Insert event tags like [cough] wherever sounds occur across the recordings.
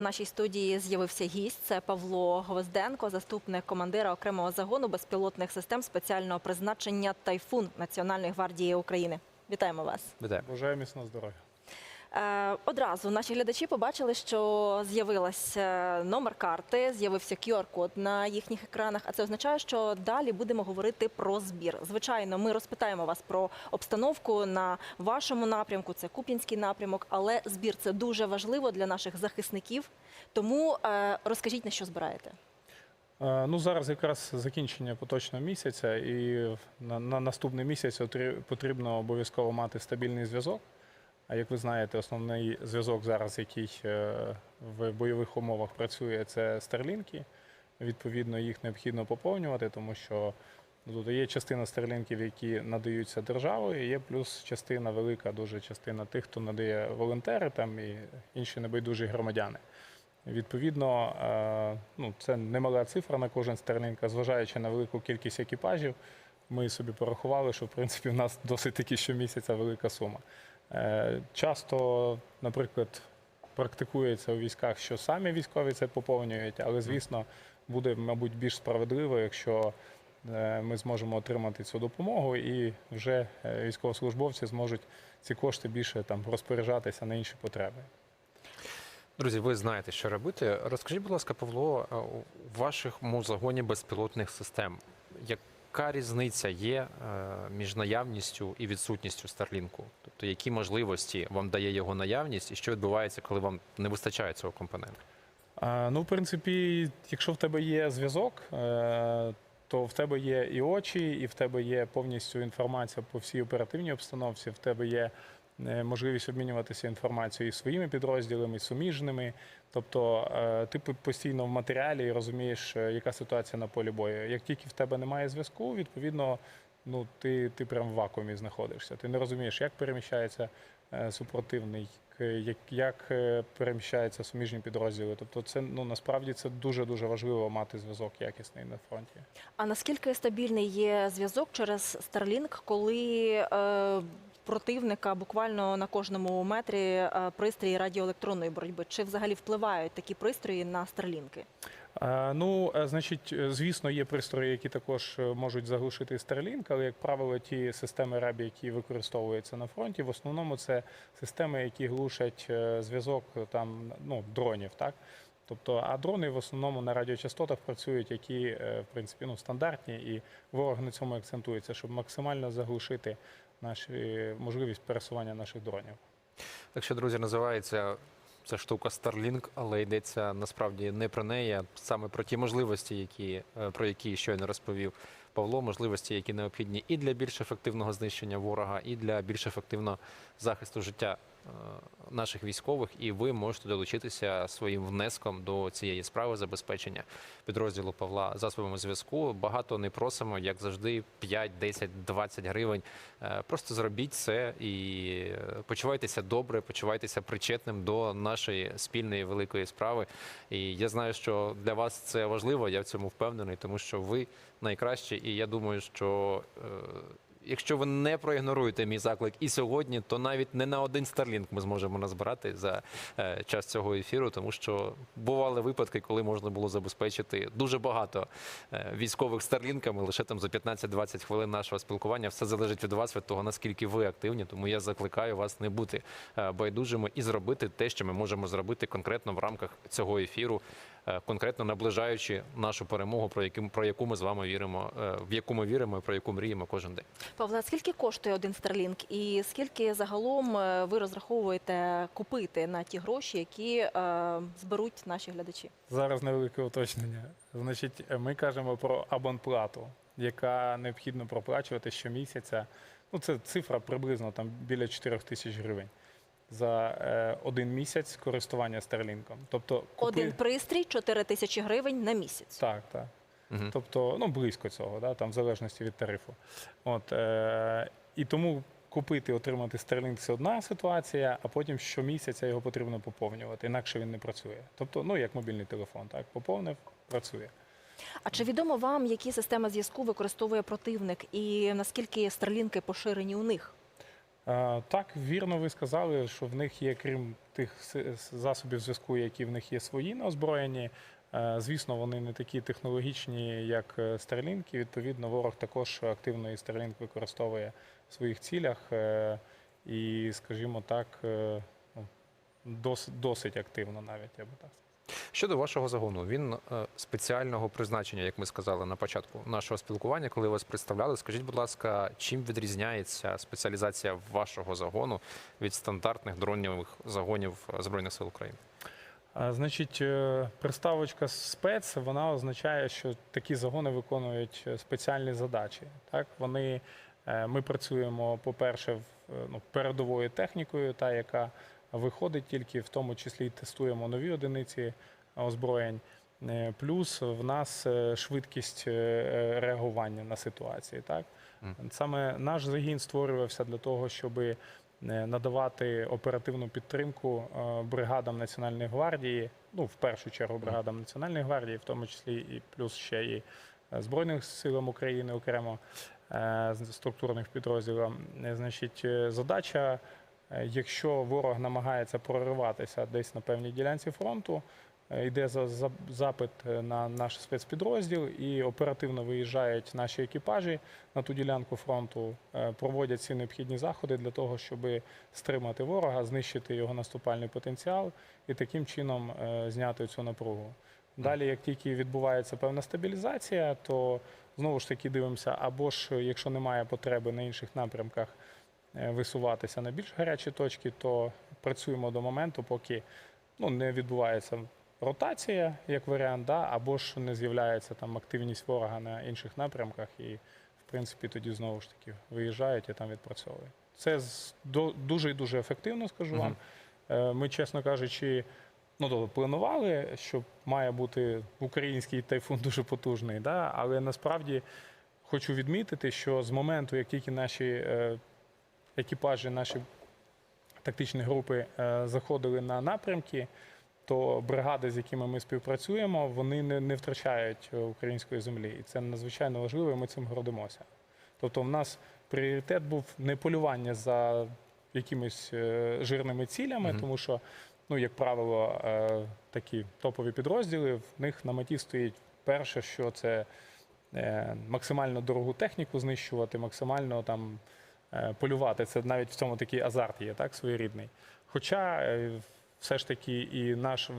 В нашій студії з'явився гість. Це Павло Гвозденко, заступник командира окремого загону безпілотних систем спеціального призначення Тайфун Національної гвардії України. Вітаємо вас. Вітаємо. Бажаю міцного здоров'я. Е, одразу наші глядачі побачили, що з'явилася номер карти, з'явився QR-код на їхніх екранах. А це означає, що далі будемо говорити про збір. Звичайно, ми розпитаємо вас про обстановку на вашому напрямку. Це Куп'янський напрямок, але збір це дуже важливо для наших захисників. Тому е, розкажіть на що збираєте. Е, Ну зараз якраз закінчення поточного місяця, і на, на наступний місяць потрібно обов'язково мати стабільний зв'язок. А як ви знаєте, основний зв'язок зараз, який е, в бойових умовах працює, це старлінки. Відповідно, їх необхідно поповнювати, тому що ну, тут є частина старлінків, які надаються державою, і є плюс частина, велика дуже частина тих, хто надає волонтери там і інші небайдужі громадяни. Відповідно, е, ну, це немала цифра на кожен старлінк, а зважаючи на велику кількість екіпажів, ми собі порахували, що в принципі в нас досить таки щомісяця велика сума. Е, Часто, наприклад, практикується у військах, що самі військові це поповнюють, але звісно буде, мабуть, більш справедливо, якщо е, ми зможемо отримати цю допомогу, і вже е, військовослужбовці зможуть ці кошти більше там розпоряджатися на інші потреби. Друзі, ви знаєте, що робити. Розкажіть, будь ласка, Павло, у вашому загоні безпілотних систем, яка різниця є е, між наявністю і відсутністю Старлінку? Тобто, які можливості вам дає його наявність, і що відбувається, коли вам не вистачає цього компоненту? Ну, в принципі, якщо в тебе є зв'язок, е, то в тебе є і очі, і в тебе є повністю інформація по всій оперативній обстановці. В тебе є можливість обмінюватися інформацією і своїми підрозділами, і суміжними. Тобто е, ти постійно в матеріалі і розумієш, е, яка ситуація на полі бою. Як тільки в тебе немає зв'язку, відповідно, ну ти, ти прям в вакуумі знаходишся. Ти не розумієш, як переміщається е, супротивний, як, як е, переміщаються суміжні підрозділи. Тобто, це ну насправді це дуже дуже важливо мати зв'язок якісний на фронті. А наскільки стабільний є зв'язок через Starlink, коли е, противника буквально на кожному метрі е, пристрої радіоелектронної боротьби? Чи взагалі впливають такі пристрої на Старлінки? Е, Ну, е, значить, звісно, є пристрої, які також можуть заглушити Starlink, але, як правило, ті системи РЕБ, які використовуються на фронті, в основному це системи, які глушать зв'язок там ну, дронів, так? Тобто, а дрони в основному на радіочастотах працюють, які в принципі ну, стандартні, і ворог на цьому акцентується, щоб максимально заглушити наші можливість пересування наших дронів. Так що, друзі, називається ця штука Starlink, але йдеться насправді не про неї, а саме про ті можливості, які, е, про які щойно розповів Павло, можливості, які необхідні і для більш ефективного знищення ворога, і для більш ефективного захисту життя наших військових. І ви можете долучитися своїм внеском до цієї справи забезпечення підрозділу Павла засобами зв'язку. Багато не просимо, як завжди, 5, 10, 20 гривень. Е, Просто зробіть це і е, почувайтеся добре, почувайтеся причетним до нашої спільної великої справи. І я знаю, що для вас це важливо. Я в цьому впевнений, тому що ви найкращі. І я думаю, що е, якщо ви не проігноруєте мій заклик і сьогодні, то навіть не на один Starlink ми зможемо назбирати за е, час цього ефіру, тому що бували випадки, коли можна було забезпечити дуже багато е, військових старлінками лише там за 15-20 хвилин нашого спілкування. Все залежить від вас, від того наскільки ви активні. Тому я закликаю вас не бути е, байдужими і зробити те, що ми можемо зробити конкретно в рамках цього ефіру, конкретно наближаючи нашу перемогу, про яку про яку ми з вами віримо, е, в яку ми віримо, і про яку мріємо кожен день. Павло, а скільки коштує один Starlink і скільки загалом е, ви розраховуєте купити на ті гроші, які е, зберуть наші глядачі? Зараз невелике уточнення. Значить, е, ми кажемо про абонплату, яка необхідно проплачувати щомісяця. Ну, це цифра приблизно там біля 4 тисяч гривень за е, один місяць користування старлінком. Тобто, купи... Один пристрій 4 тисячі гривень на місяць. Так, так. Мгм. Тобто, ну, близько цього, да, там, в залежності від тарифу. От, е, і тому купити, отримати Starlink – це одна ситуація, а потім щомісяця його потрібно поповнювати, інакше він не працює. Тобто, ну, як мобільний телефон, так, поповнив, працює. А чи відомо вам, які системи зв'язку використовує противник і наскільки старлінки поширені у них? Е, Так, вірно, ви сказали, що в них є, крім тих засобів зв'язку, які в них є свої на озброєнні. Е, Звісно, вони не такі технологічні, як е, Starlink, і відповідно ворог також активно і Starlink використовує в своїх цілях. І, скажімо так, ну, досить активно навіть, я би так сказав. Щодо вашого загону, він е, спеціального призначення, як ми сказали на початку нашого спілкування, коли вас представляли. Скажіть, будь ласка, чим відрізняється спеціалізація вашого загону від стандартних дронівих загонів е, Збройних сил України? Значить, е, приставочка спец вона означає, що такі загони виконують спеціальні задачі. Так, вони ми працюємо, по-перше, в, е, ну, передовою технікою, та яка виходить тільки в тому числі і тестуємо нові одиниці озброєнь. Е, Плюс в нас е, швидкість е, е, реагування на ситуації. Так? Саме наш загін створювався для того, щоб е, надавати оперативну підтримку е, бригадам Національної гвардії, ну в першу чергу бригадам Національної гвардії, в тому числі і плюс ще і е, Збройним силам України окремо е, структурних підрозділів. Е, Значить, е, задача, е, якщо ворог намагається прориватися десь на певній ділянці фронту. е, Йде за, за запит е, на наш спецпідрозділ і оперативно виїжджають наші екіпажі на ту ділянку фронту, е, проводять всі необхідні заходи для того, щоб стримати ворога, знищити його наступальний потенціал і таким чином е, зняти цю напругу. Далі, як тільки відбувається певна стабілізація, то знову ж таки дивимося, або ж якщо немає потреби на інших напрямках е, висуватися на більш гарячі точки, то працюємо до моменту, поки ну, не відбувається ротація, як варіант, да, або ж не з'являється там активність ворога на інших напрямках, і в принципі тоді знову ж таки виїжджають і там відпрацьовують. Це дуже і дуже ефективно, скажу вам. Е, Ми, чесно кажучи, ну тобто планували, що має бути український тайфун [laughs] дуже потужний, да? але насправді хочу відмітити, що з моменту, як тільки наші е, екіпажі, наші тактичні групи е, заходили на напрямки, то бригади, з якими ми співпрацюємо, вони не, не втрачають е, української землі. І це надзвичайно важливо, і ми цим гордимося. Тобто, в нас пріоритет був не полювання за якимись е, жирними цілями, Мгм. тому що, ну, як правило, такі топові підрозділи, в них на меті стоїть перше, що це максимально дорогу техніку знищувати, максимально там полювати. Це навіть в цьому такий азарт є, так, своєрідний. Хоча е, все ж таки і наш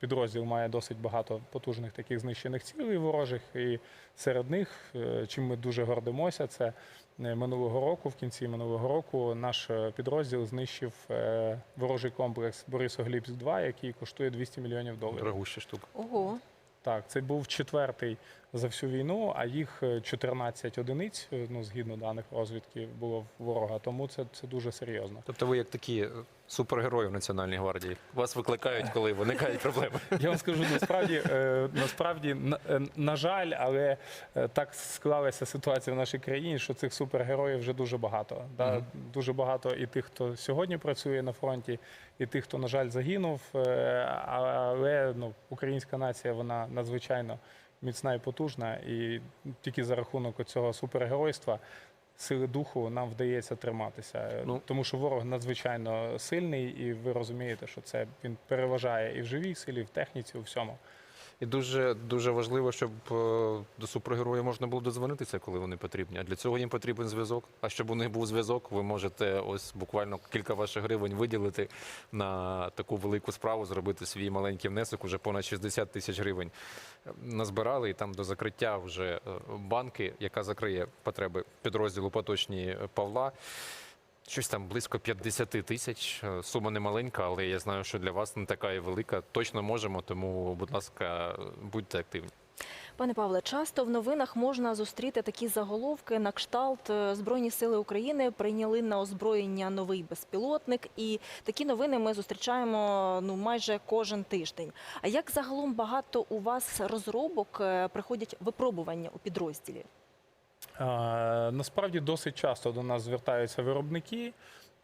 підрозділ має досить багато потужних таких знищених цілей ворожих, і серед них, е, чим ми дуже гордимося, це е, минулого року, в кінці минулого року, наш е, підрозділ знищив е, ворожий комплекс Борисоглібськ 2 який коштує 200 мільйонів доларів. Дорогуща штука. Ого. Так, це був четвертий за всю війну, а їх е, 14 одиниць, е, ну згідно даних розвідки, було ворога. Тому це, це дуже серйозно. Тобто ви як такі е, супергерої в Національній гвардії. Вас викликають, коли виникають проблеми. [laughs] Я вам скажу, насправді, е, насправді, на, е, на жаль, але е, так склалася ситуація в нашій країні, що цих супергероїв вже дуже багато. Да? Дуже багато і тих, хто сьогодні працює на фронті, і тих, хто, на жаль, загинув. Е, Але ну, українська нація вона надзвичайно міцна і потужна, і тільки за рахунок цього супергеройства. Сили духу нам вдається триматися, Ну. тому що ворог надзвичайно сильний, і ви розумієте, що це він переважає і в живій силі, і в техніці, у всьому. І дуже дуже важливо, щоб е, до супергероїв можна було дозвонитися, коли вони потрібні. А для цього їм потрібен зв'язок. А щоб у них був зв'язок, ви можете ось буквально кілька ваших гривень виділити на таку велику справу, зробити свій маленький внесок. Уже понад 60 тисяч гривень назбирали, і там до закриття вже е, банки, яка закриє потреби підрозділу поточні Павла. Щось там близько 50 тисяч. Е, Сума не маленька, але я знаю, що для вас не така і велика. Точно можемо, тому, будь ласка, будьте активні. Пане Павле, часто в новинах можна зустріти такі заголовки на кшталт е, Збройні сили України прийняли на озброєння новий безпілотник, і такі новини ми зустрічаємо ну майже кожен тиждень. А як загалом багато у вас розробок е, приходять випробування у підрозділі? Е, Насправді досить часто до нас звертаються виробники.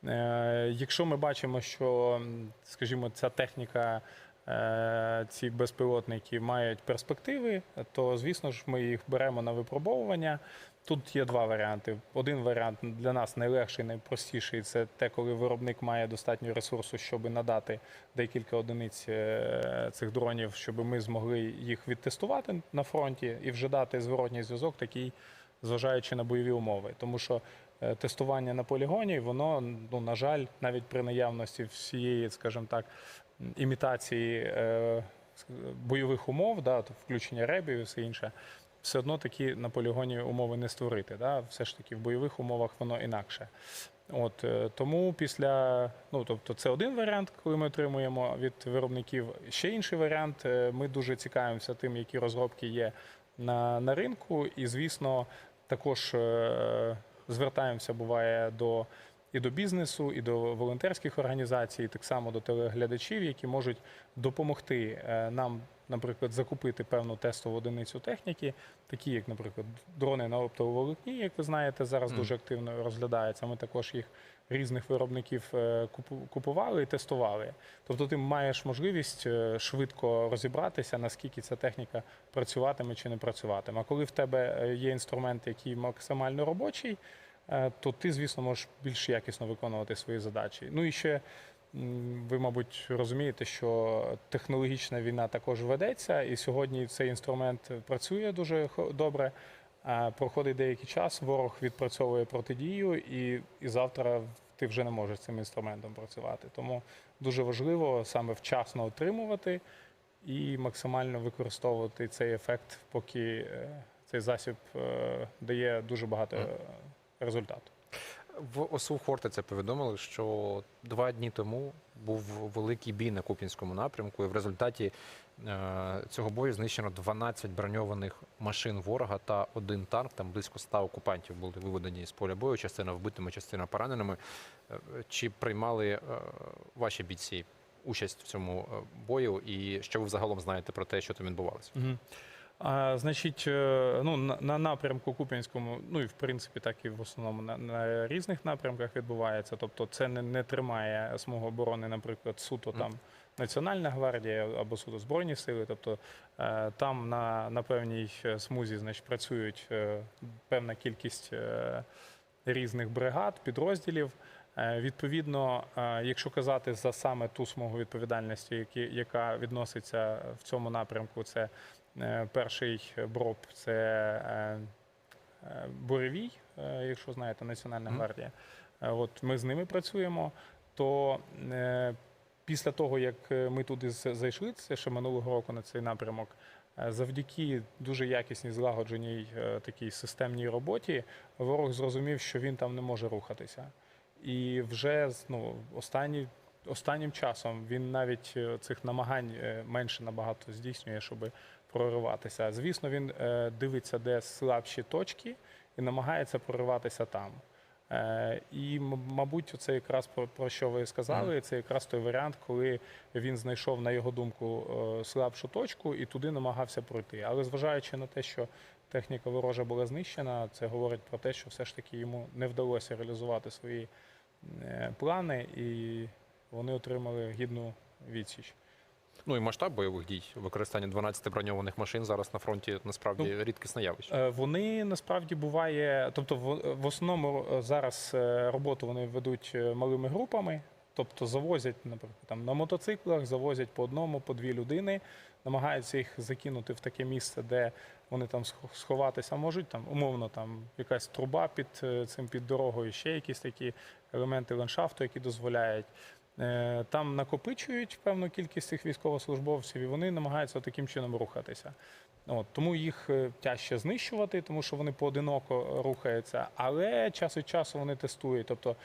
Е, Якщо ми бачимо, що, скажімо, ця техніка е, ці безпілотники мають перспективи, то звісно ж ми їх беремо на випробовування. Тут є два варіанти. Один варіант для нас найлегший, найпростіший це те, коли виробник має достатньо ресурсу, щоб надати декілька одиниць цих дронів, щоб ми змогли їх відтестувати на фронті і вже дати зворотній зв'язок, такий, зважаючи на бойові умови. Тому що е, тестування на полігоні, воно, ну, на жаль, навіть при наявності всієї, скажімо так, імітації е, бойових умов, да, включення ребів і все інше, все одно такі на полігоні умови не створити. Да? Все ж таки в бойових умовах воно інакше. От е, тому після, ну тобто, це один варіант, коли ми отримуємо від виробників. Ще інший варіант. Ми дуже цікавимося тим, які розробки є на, на ринку, і звісно, також е, звертаємося буває до і до бізнесу, і до волонтерських організацій, і так само до телеглядачів, які можуть допомогти е, нам, наприклад, закупити певну тестову одиницю техніки, такі як, наприклад, дрони на оптоволокні, як ви знаєте, зараз mm. дуже активно розглядаються. Ми також їх різних виробників е, купували і тестували. Тобто ти маєш можливість е, швидко розібратися, наскільки ця техніка працюватиме чи не працюватиме. А коли в тебе е, є інструмент, який максимально робочий, то ти, звісно, можеш більш якісно виконувати свої задачі. Ну і ще ви, мабуть, розумієте, що технологічна війна також ведеться, і сьогодні цей інструмент працює дуже добре. А проходить деякий час, ворог відпрацьовує протидію, і, і завтра ти вже не можеш цим інструментом працювати. Тому дуже важливо саме вчасно отримувати і максимально використовувати цей ефект, поки е, цей засіб е, дає дуже багато е, результату. В ОСУ Хортиця повідомили, що два дні тому був великий бій на Куп'янському напрямку, і в результаті е, цього бою знищено 12 броньованих машин ворога та один танк. Там близько 100 окупантів були виведені з поля бою, частина вбитими, частина пораненими. Е, Чи приймали е, ваші бійці участь в цьому е, бою, і що ви взагалом знаєте про те, що там відбувалося? Угу. А, значить, е, ну, на, на напрямку Куп'янському, ну і в принципі, так і в основному на, на різних напрямках відбувається. Тобто, це не, не тримає смугу оборони, наприклад, суто там Національна гвардія або суто Збройні сили. Тобто е, там на, на певній е, смузі значить, працюють е, певна кількість різних бригад, підрозділів. Відповідно, якщо казати за саме ту смугу відповідальності, яка відноситься в цьому напрямку, це перший броб, це Буревій, якщо знаєте, Національна гвардія. От ми з ними працюємо. То після того, як е, ми туди зайшли, це ще минулого року на цей напрямок, е, завдяки дуже якісній злагодженій е, такій системній роботі, ворог зрозумів, що він там не може рухатися. І вже ну, останні, останнім часом він навіть цих намагань менше набагато здійснює, щоб прориватися. Звісно, він дивиться, де слабші точки, і намагається прориватися там. Е, І, мабуть, це якраз про, що ви сказали. Це якраз той варіант, коли він знайшов, на його думку, е, слабшу точку і туди намагався пройти. Але зважаючи на те, що техніка ворожа була знищена, це говорить про те, що все ж таки йому не вдалося реалізувати свої е, плани, і вони отримали гідну відсіч. Ну і масштаб бойових дій, використання 12 броньованих машин зараз на фронті насправді рідкісне явище. Е, Вони насправді буває, тобто в, в основному е, зараз е, роботу вони ведуть малими групами, тобто завозять, наприклад, там на мотоциклах, завозять по одному, по дві людини, намагаються їх закинути в таке місце, де вони там сховатися можуть. Там умовно там якась труба під цим під дорогою, ще якісь такі елементи ландшафту, які дозволяють. Е, Там накопичують певну кількість цих військовослужбовців, і вони намагаються таким чином рухатися. От, тому їх е, тяжче знищувати, тому що вони поодиноко рухаються, але час від часу вони тестують. Тобто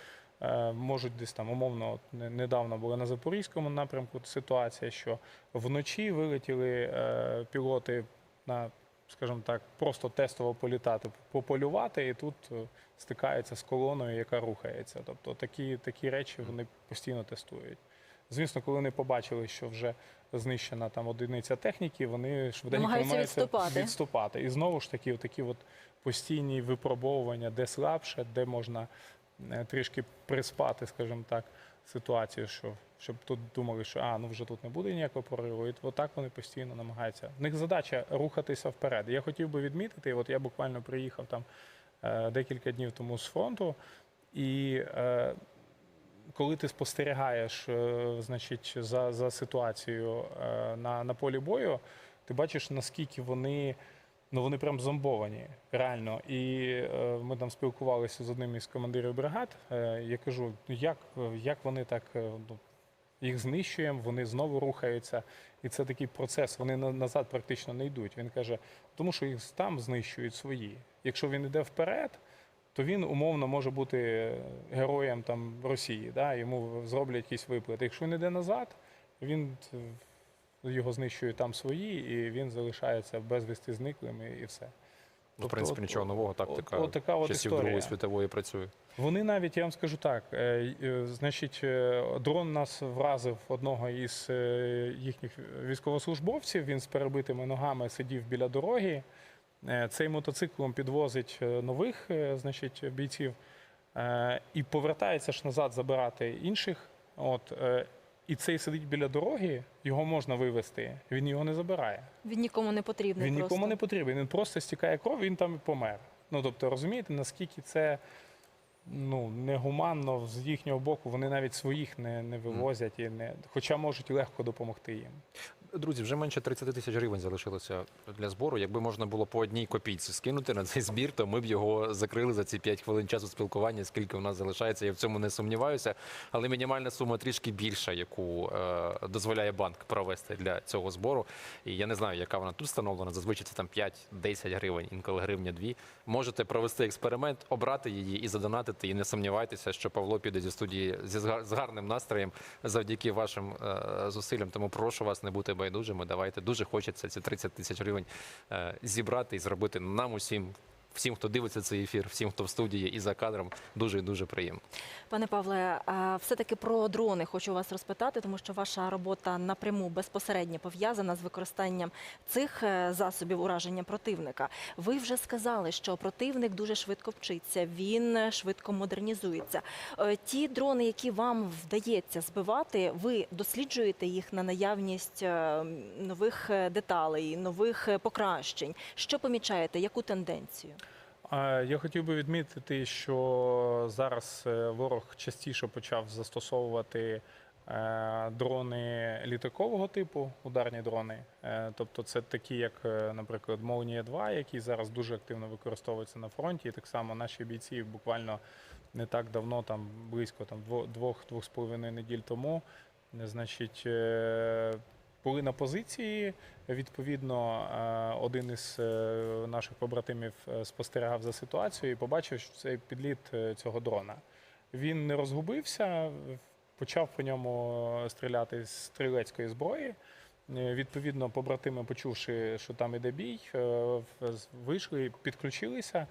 е, можуть десь там умовно, от, недавно була на Запорізькому напрямку ситуація, що вночі вилетіли е, пілоти на, скажімо так, просто тестово політати, пополювати, і тут е, стикаються з колоною, яка рухається. Тобто такі, такі речі вони постійно тестують. Звісно, коли вони побачили, що вже знищена там одиниця техніки, вони швиденько Намагаються відступати. відступати. І знову ж таки, такі от постійні випробовування, де слабше, де можна трішки приспати, скажімо так, ситуацію, що щоб тут думали, що а ну вже тут не буде ніякого прориву. І отак вони постійно намагаються. В них задача рухатися вперед. Я хотів би відмітити, от я буквально приїхав там е, декілька днів тому з фронту, і е, коли ти спостерігаєш е, значить, за, за ситуацією е, на, на полі бою, ти бачиш, наскільки вони. Ну, вони прям зомбовані, реально. І е, ми там спілкувалися з одним із командирів бригад. Е, я кажу, ну як, як вони так е, ну, їх знищуємо, вони знову рухаються. І це такий процес. Вони на- назад практично не йдуть. Він каже, тому що їх там знищують свої. Якщо він йде вперед, то він умовно може бути героєм там Росії. Да? Йому зроблять якісь виплати. Якщо він йде назад, він е, його знищують там свої, і він залишається безвісти зниклим і, і все. Ну, в принципі, нічого нового, тактика от така от часів історія. Другої світової працює. Вони навіть, я вам скажу так, е, е, значить, е, дрон нас вразив одного із е, їхніх військовослужбовців. Він з перебитими ногами сидів біля дороги. Е, Цей мотоциклом підвозить нових е, значить, бійців е, і повертається ж назад забирати інших. От, е, і цей сидить біля дороги, його можна вивезти, він його не забирає. Він нікому не потрібний. Він просто. нікому не потрібен. Він просто стікає кров, він там і помер. Ну тобто, розумієте, наскільки це ну, негуманно з їхнього боку. Вони навіть своїх не, не вивозять і не, хоча можуть легко допомогти їм. Друзі, вже менше 30 тисяч гривень залишилося для збору. Якби можна було по одній копійці скинути на цей збір, то ми б його закрили за ці 5 хвилин часу спілкування, скільки у нас залишається. Я в цьому не сумніваюся. Але мінімальна сума трішки більша, яку е, дозволяє банк провести для цього збору. І я не знаю, яка вона тут встановлена. Зазвичай це там 5-10 гривень, інколи гривня 2. Можете провести експеримент, обрати її і задонатити. І не сумнівайтеся, що Павло піде зі студії зі з гарним настроєм завдяки вашим е, зусиллям. Тому прошу вас не бути байдужими. Давайте дуже хочеться ці 30 тисяч гривень е, зібрати і зробити нам усім. Всім, хто дивиться цей ефір, всім, хто в студії і за кадром, дуже і дуже приємно. Пане Павле, все-таки про дрони хочу вас розпитати, тому що ваша робота напряму безпосередньо пов'язана з використанням цих е, засобів ураження противника. Ви вже сказали, що противник дуже швидко вчиться, він е, швидко модернізується. Е, Ті дрони, які вам вдається збивати, ви досліджуєте їх на наявність нових деталей, нових покращень. Що помічаєте? Яку тенденцію? Я хотів би відмітити, що зараз е, ворог частіше почав застосовувати е, дрони літакового типу, ударні дрони. Е, Тобто це такі, як, наприклад, Молнія 2, які зараз дуже активно використовуються на фронті. І так само наші бійці буквально не так давно, там близько там, дво- двох-двох з половиною неділь тому, значить, були на позиції. Відповідно, е, один із е, наших побратимів е, спостерігав за ситуацією і побачив, що цей підліт цього дрона. Він не розгубився, почав по ньому стріляти з стрілецької зброї. Відповідно, побратими, почувши, що там іде бій, вийшли, підключилися.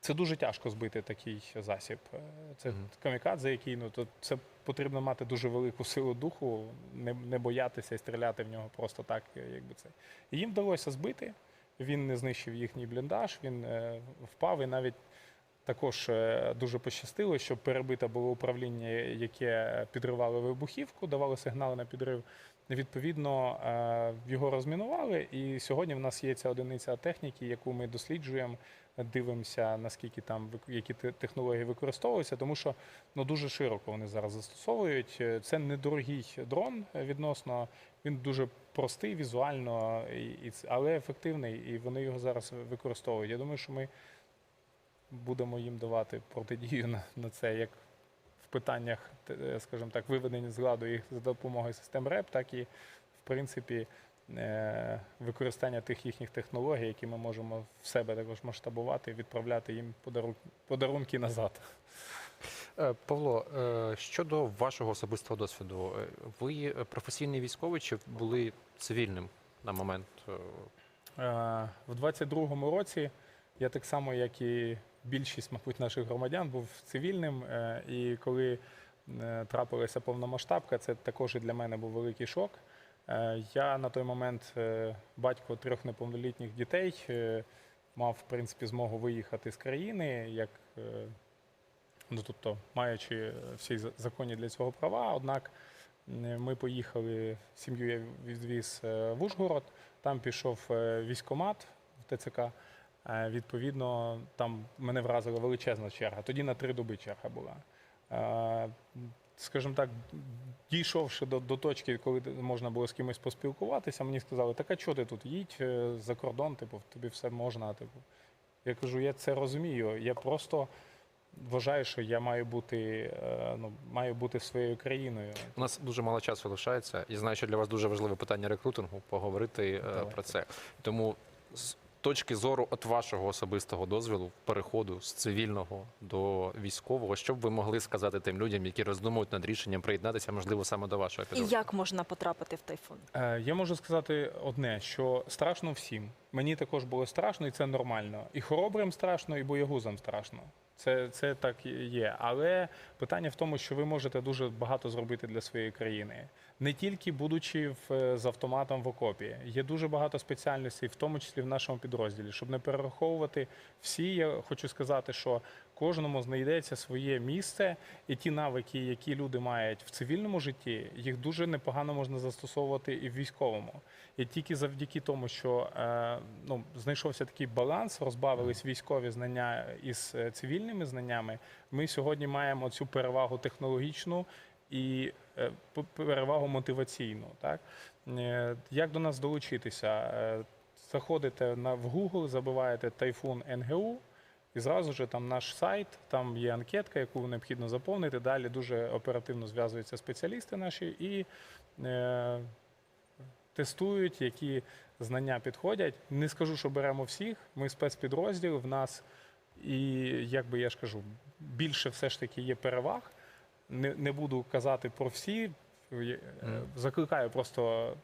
Це дуже тяжко збити такий засіб. Е, Це камікадзе, який ну то це потрібно мати дуже велику силу духу, не, не боятися і стріляти в нього просто так, е, якби це. І їм вдалося збити. Він не знищив їхній бліндаж, він е, впав і навіть. Також е, дуже пощастило, що перебите було управління, яке підривало вибухівку, давало сигнали на підрив. Відповідно, його розмінували, і сьогодні в нас є ця одиниця техніки, яку ми досліджуємо, дивимося, наскільки там які технології використовуються, тому що ну дуже широко вони зараз застосовують. Е, Це недорогий дрон відносно. Він дуже простий візуально, і, але ефективний, і вони його зараз використовують. Я думаю, що ми будемо їм давати протидію на, це, як в питаннях, е, скажімо так, виведення з ладу їх за допомогою систем РЕП, так і в принципі використання тих їхніх технологій, які ми можемо в себе також масштабувати, відправляти їм подарунки назад. Е, Павло, е, щодо вашого особистого досвіду, е, ви е, професійний військовий чи були цивільним на момент? е, Е, В 22-му році я так само, як і більшість, мабуть, наших громадян, був цивільним. е, І коли е, трапилася повномасштабка, це також і для мене був великий шок. Е, Я на той момент е, батько трьох неповнолітніх дітей е, мав в принципі змогу виїхати з країни як ну тобто маючи всі законні для цього права. Однак ми поїхали, сім'ю я відвіз в Ужгород, там пішов військкомат в ТЦК. Відповідно, там мене вразила величезна черга. Тоді на три доби черга була. Скажімо так, дійшовши до, до точки, коли можна було з кимось поспілкуватися, мені сказали, так а чого ти тут їдь е, за кордон, типу, тобі все можна. Типу. Я кажу, я це розумію. Я просто вважаю, що я маю бути, е, ну, маю бути своєю країною. У нас дуже мало часу лишається. І знаю, що для вас дуже важливе питання рекрутингу поговорити е, Давайте. про це. Тому точки зору от вашого особистого дозволу, переходу з цивільного до військового, що б ви могли сказати тим людям, які роздумують над рішенням приєднатися, можливо, саме до вашого І як можна потрапити в тайфун? Е, Я можу сказати одне, що страшно всім. Мені також було страшно, і це нормально. І хоробрим страшно, і боягузам страшно. Це, це так є. Але питання в тому, що ви можете дуже багато зробити для своєї країни. Не тільки будучи в, е, з автоматом в окопі. Є дуже багато спеціальностей, в тому числі в нашому підрозділі. Щоб не перераховувати всі, я хочу сказати, що кожному знайдеться своє місце, і ті навики, які люди мають в цивільному житті, їх дуже непогано можна застосовувати і в військовому. І тільки завдяки тому, що е, ну, знайшовся такий баланс, розбавились військові знання із е, цивільними знаннями. Ми сьогодні маємо цю перевагу технологічну і перевагу мотиваційну. Так? Е, Як до нас долучитися? Е, Заходите на в Google, забиваєте Тайфун НГУ. І зразу ж там наш сайт, там є анкетка, яку необхідно заповнити. Далі дуже оперативно зв'язуються спеціалісти наші і е, тестують, які знання підходять. Не скажу, що беремо всіх. Ми спецпідрозділ в нас, і як би я ж кажу, більше все ж таки є переваг. Не, не буду казати про всі. Е, Закликаю просто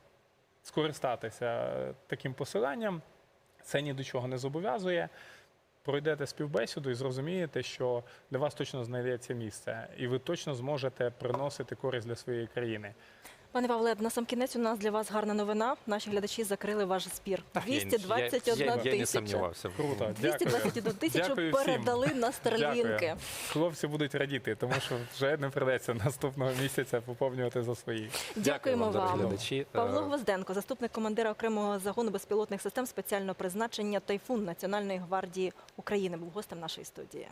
скористатися таким посиланням. Це ні до чого не зобов'язує. Пройдете співбесіду і зрозумієте, що для вас точно знайдеться місце, і ви точно зможете приносити користь для своєї країни. Пане Павле, на сам кінець у нас для вас гарна новина. Наші глядачі закрили ваш збір. Я- 221 я, я, я не тисяча. сумнівався. Круто, дякую. 221 тисячу Дякую всім. передали на старлінки. Дякую. Хлопці будуть радіти, тому що вже не придеться наступного місяця поповнювати за свої. Дякуємо дорогі вам. глядачі. Павло Е, Гвозденко, заступник командира окремого загону безпілотних систем спеціального призначення Тайфун Національної гвардії України, був гостем нашої студії.